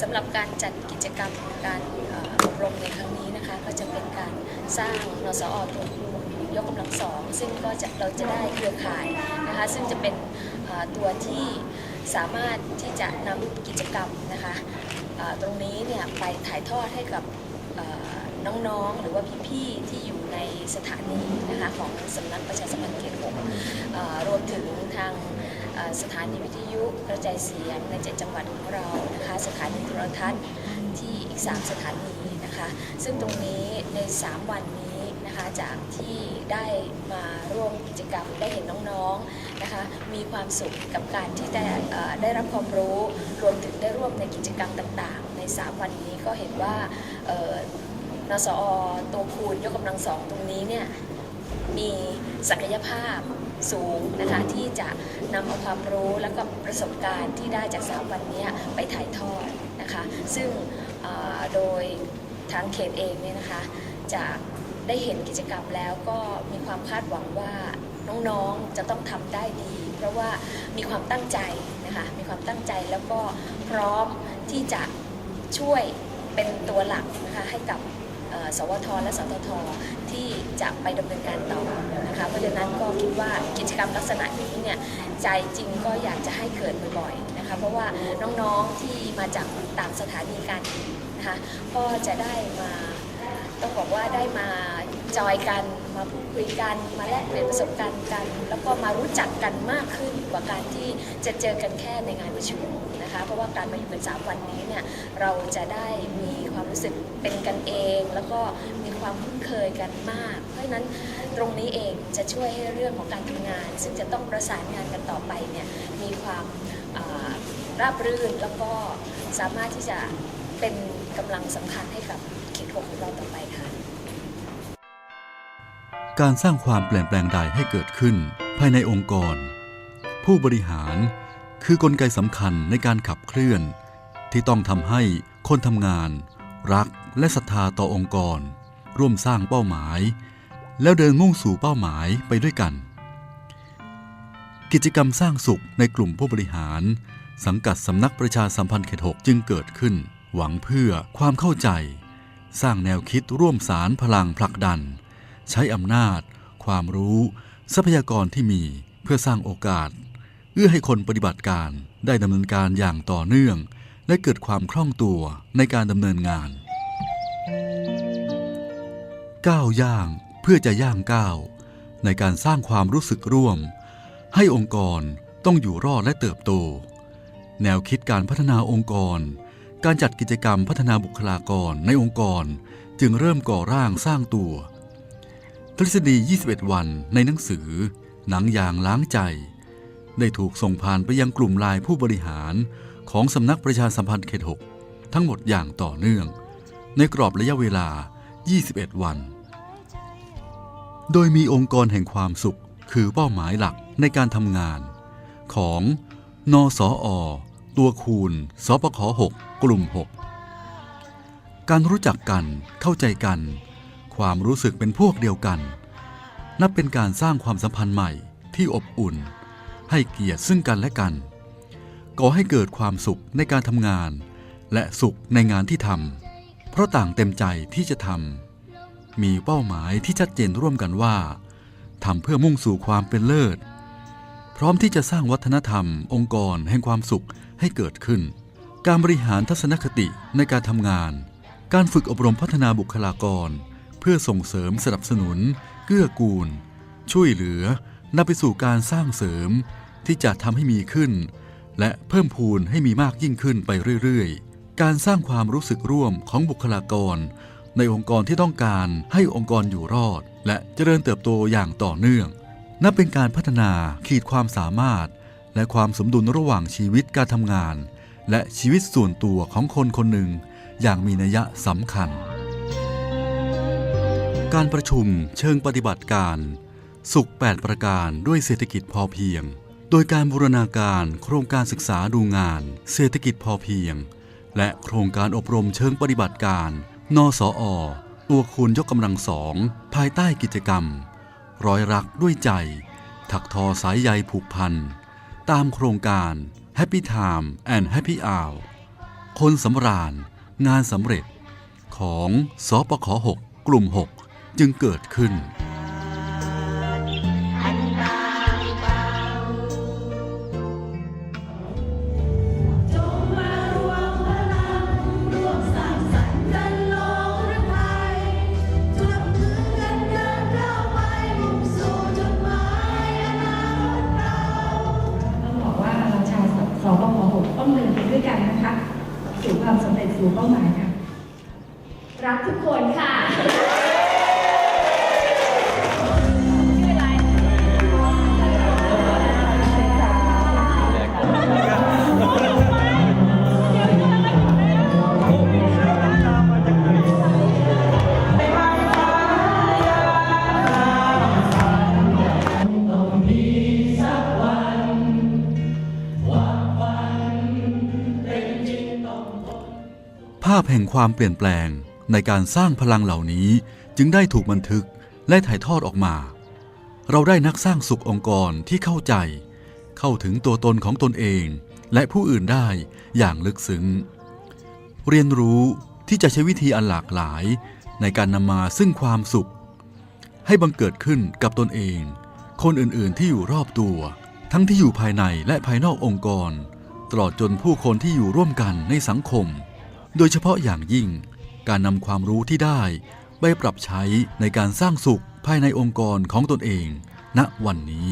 สำหรับการจัดกิจกรรมการอบรมในครั้งนี้นะคะ ก็จะเป็นการสร้างนสอตัวคูยกกำลังสองซึ่งก็จะเราจะได้เครือข่ายนะคะซึ่งจะเป็นตัวที่สามารถที่จะนำกิจกรรมนะคะตรงนี้เนี่ยไปถ่ายทอดให้กับน้องๆ หรือว่าพี่ๆ ที่อยู่ในสถานีนะคะของสำนักประชาสัมพันธ์เขตหกรวมถึงทาง สถานีวิทยุกระจายเสียงในเจ็ดจังหวัดของเรานะคะสถานีโทรทัศน์ที่อีก 3 สถานีนะคะซึ่งตรงนี้ใน 3 วันนี้นะคะจากที่ได้มาร่วมกิจกรรมได้เห็นน้องๆนะคะมีความสุขกับการที่ได้ได้รับความรู้รวมถึงได้ร่วมในกิจกรรมต่างๆ ใน 3 วันนี้ก็เห็นว่านสอตัวคูณยกกำลังสองตรงนี้เนี่ยมีศักยภาพ สูงนะคะที่จะนำเอาความรู้และก็ประสบการณ์ที่ได้จากสามวันเนี้ยไปถ่ายทอดนะคะซึ่งเอ่อโดยทางเขตเองเนี่ยนะคะจะได้เห็นกิจกรรมแล้วก็มีความคาดหวังว่าน้องๆจะต้องทำได้ดี เพราะว่ามีความตั้งใจนะคะมีความตั้งใจแล้วก็พร้อมที่จะช่วยเป็นตัวหลักนะคะให้กับเอ่อ สวทและสตทที่จะไปดำเนินการต่อนะคะเพราะฉะนั้นก็คิดว่ากิจกรรมลักษณะนี้เนี่ยใจจริงก็อยากจะให้เกิดบ่อยๆนะคะเพราะว่าน้องๆที่มาจากต่างสถานีการนะคะก็จะได้มาต้องบอกว่าได้มา จอยกันมาพูดคุยกันมาแลกเปลี่ยนประสบการณ์กัน แล้วก็มารู้จักกันมากขึ้นกว่าการที่จะเจอกันแค่ในงานประชุมนะคะ เพราะว่าการมาอยู่กันสามวันนี้เนี่ยเราจะได้มีความรู้สึกเป็นกันเอง แล้วก็มีความคุ้นเคยกันมาก เพราะฉะนั้นตรงนี้เองจะช่วยให้เรื่องของการทำงาน ซึ่งจะต้องประสานงานกันต่อไปเนี่ยมีความราบรื่นแล้วก็สามารถที่จะเป็นกำลังสำคัญให้กับเขตหกของเราต่อไปค่ะ การสร้างความเปลี่ยนแปลงใดให้เกิดขึ้น ภายในองค์กร ผู้บริหารคือกลไกสำคัญในการขับเคลื่อน ที่ต้องทำให้คนทำงาน รักและศรัทธาต่อองค์กร ร่วมสร้างเป้าหมาย แล้วเดินมุ่งสู่เป้าหมายไปด้วยกัน กิจกรรมสร้างสุขในกลุ่มผู้บริหาร สังกัดสำนักประชาสัมพันธ์เขตหกจึงเกิดขึ้น หวังเพื่อความเข้าใจ สร้างแนวคิดร่วมสารพลังผลักดัน ใช้อำนาจ ความรู้ ทรัพยากรที่มีเพื่อสร้างโอกาส เอื้อให้คนปฏิบัติการได้ดำเนินการอย่างต่อเนื่อง และเกิดความคล่องตัวในการดำเนินงานก้าวย่างเพื่อจะย่างก้าวในการสร้างความรู้สึกร่วม ให้องค์กรต้องอยู่รอดและเติบโต แนวคิดการพัฒนาองค์กร การจัดกิจกรรมพัฒนาบุคลากรในองค์กร จึงเริ่มก่อร่างสร้างตัว ทฤษฎี 21 วันในหนังสือ หนังยางล้างใจ ได้ถูกส่งผ่านไปยังกลุ่มลายผู้บริหารของสำนักประชาสัมพันธ์เขต 6 ทั้งหมดอย่างต่อเนื่อง ในกรอบระยะเวลา 21 วัน โดยมีองค์กรแห่งความสุข คือเป้าหมายหลักในการทำงาน ของนสอตัวคูณสปข6กลุ่ม 6 การรู้จักกันเข้าใจกัน ความรู้สึกเป็นพวกเดียวกัน นับเป็นการสร้างความสัมพันธ์ใหม่ที่อบอุ่น ให้เกียรติซึ่งกันและกัน ก่อให้เกิดความสุขในการทำงาน และสุขในงานที่ทำเพราะต่างเต็มใจที่จะทำมีเป้าหมายที่ชัดเจนร่วมกันว่าทำเพื่อมุ่งสู่ความเป็นเลิศ พร้อมที่จะสร้างวัฒนธรรม องค์กรแห่งความสุขให้เกิดขึ้น การบริหารทัศนคติในการทำงาน การฝึกอบรมพัฒนาบุคลากร เพื่อส่งเสริมสนับสนุน เกื้อกูล ช่วยเหลือนำไปสู่การสร้างเสริม ที่จะทำให้มีขึ้น และเพิ่มพูนให้มีมากยิ่งขึ้นไปเรื่อยๆ การสร้างความรู้สึกร่วมของบุคลากร ในองค์กรที่ต้องการให้องค์กรอยู่รอด และเจริญเติบโตอย่างต่อเนื่อง นับเป็นการพัฒนาขีดความสามารถ และความสมดุลระหว่างชีวิตการทำงาน และชีวิตส่วนตัวของคนคนหนึ่งอย่างมีนัยสำคัญ การประชุมเชิงปฏิบัติการ สุข 8 ประการด้วยเศรษฐกิจพอเพียง โดยการบูรณาการโครงการศึกษาดูงาน เศรษฐกิจพอเพียง และโครงการอบรมเชิงปฏิบัติการ นสอ ตัวคูณยกกำลังสอง ภายใต้กิจกรรม ร้อยรักด้วยใจ ถักทอสายใยผูกพัน ตามโครงการ Happy Time and Happy Hour คนสำราญ งานสำเร็จ ของสปข6กลุ่ม 6 จึงเกิดขึ้น ต้องบอกว่าเราชาวสปป6ต้องเดินไปด้วยกันนะคะ สู่ความสำเร็จสู่เป้าหมายค่ะ รักทุกคนค่ะ พแห่งความเปลี่ยนแปลงในการสร้างพลังเหล่านี้จึงได้ถูกบันทึกและถ่ายทอดออกมา เราได้นักสร้างสุของค์กรที่เข้าใจ เข้าถึงตัวตนของตนเอง และผู้อื่นได้อย่างลึกซึ้ง เรียนรู้ที่จะใช้วิธีอันหลากหลายในการนำมาซึ่งความสุข ให้บังเกิดขึ้นกับตนเอง คนอื่นๆที่อยู่รอบตัว ทั้งที่อยู่ภายในและภายนอกองค์กร ตลอดจนผู้คนที่อยู่ร่วมกันในสังคม โดยเฉพาะอย่างยิ่ง การนำความรู้ที่ได้ ไปปรับใช้ในการสร้างสุขภายในองค์กรของตนเอง ณวันนี้